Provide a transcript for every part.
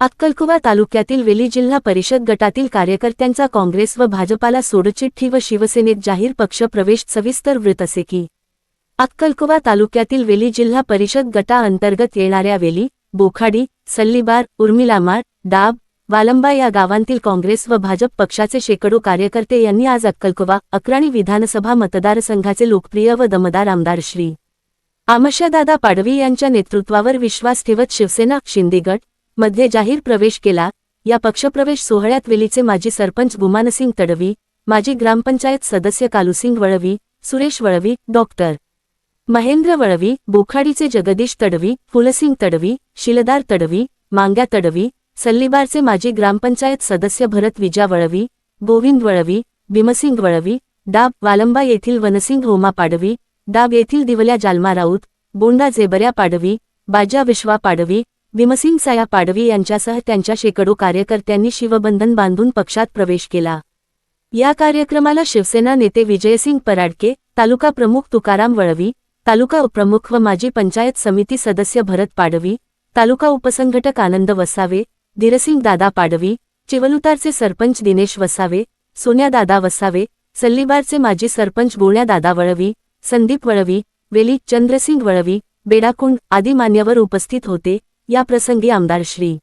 अक्कलकुवा तालुक्यातील वेली जिल्हा परिषद गटातील कार्यकर्त्यांचा काँग्रेस व भाजपाला सोडचिठ्ठी व शिवसेनेत जाहीर पक्ष प्रवेश सविस्तर वृत्त असे की अक्कलकुवा तालुक्यातील वेली जिल्हा परिषद गटाअंतर्गत येणाऱ्या वेली बोखाडी सल्लीबार उर्मिलामाळ डाब वालंबा या गावांतील काँग्रेस व भाजप पक्षाचे शेकडो कार्यकर्ते यांनी आज अक्कलकुवा अक्राणी विधानसभा मतदारसंघाचे लोकप्रिय व दमदार आमदार श्री. आमशादादा पाडवी यांच्या नेतृत्वावर विश्वास ठेवत शिवसेना शिंदेगड मध्ये जाहीर प्रवेश केला. या पक्षप्रवेश सोहळ्यात वेलीचे माजी सरपंच गुमानसिंग तडवी माजी ग्रामपंचायत सदस्य कालुसिंग वळवी सुरेश वळवी डॉक्टर महेंद्र वळवी बोखाडीचे जगदीश तडवी फुलसिंग तडवी शिलदार तडवी मांग्या तडवी सल्लीबारचे माजी ग्रामपंचायत सदस्य भरत विजा वळवी गोविंद वळवी भीमसिंग वळवी डाब वालंबा येथील वनसिंग होमा पाडवी डाब येथील दिवल्या जालमा राऊत बोंडा जेबऱ्या पाडवी बाजा विश्वा पाडवी भीमसिंग साया पाडवी यांच्यासह त्यांच्या शेकडो कार्यकर्त्यांनी शिवबंधन बांधून पक्षात प्रवेश केला. या कार्यक्रमाला शिवसेना नेते विजयसिंग पराडके तालुका प्रमुख तुकाराम वळवी तालुका उपप्रमुख व माजी पंचायत समिती सदस्य भरत पाडवी तालुका उपसंघटक आनंद वसावे धीरसिंग दादा पाडवी चिवलुतारचे सरपंच दिनेश वसावे सोन्या दादा वसावे सल्लीबारचे माजी सरपंच गोण्या दादा वळवी संदीप वळवी वेली चंद्रसिंग वळवी बेडाकुंड आदी मान्यवर उपस्थित होते. या प्रसंगी आमदार श्री.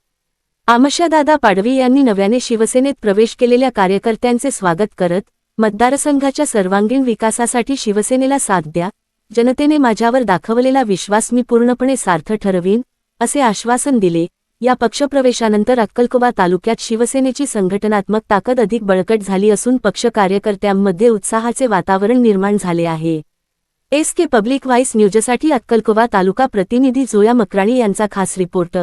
आमशादादा पाडवी यांनी नव्याने शिवसेनेत प्रवेश केलेल्या कार्यकर्त्यांचे स्वागत करत मतदारसंघाच्या सर्वांगीण विकासासाठी शिवसेनेला साथ द्या जनतेने माझ्यावर दाखवलेला विश्वास मी पूर्णपणे सार्थ ठरवीन असे आश्वासन दिले. या पक्षप्रवेशानंतर अक्कलकोबा तालुक्यात शिवसेनेची संघटनात्मक ताकद अधिक बळकट झाली असून पक्ष कार्यकर्त्यांमध्ये उत्साहाचे वातावरण निर्माण झाले आहे. एस के पब्लिक व्हाईस न्यूजसाठी अक्कलकोवा तालुका प्रतिनिधी जोया मकराणी यांचा खास रिपोर्ट.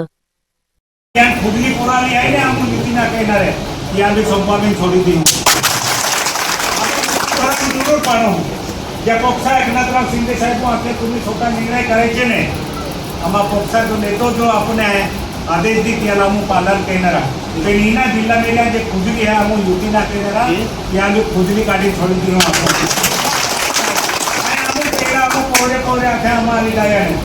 ज्या पक्षा एकनाथराव शिंदे साहेब आपले तुम्ही स्वतः निर्णय करायचे नाही. आम्हा पक्षा जो नेतो जो आपण आहे आदेश दी याला आम्ही पालन करणार आहे जिल्हा मेल्या जे खुजली आहे आम्ही युती ना करणार या खुजली काढी छोडी दिलो आपण. आणि आम्ही केला आम्ही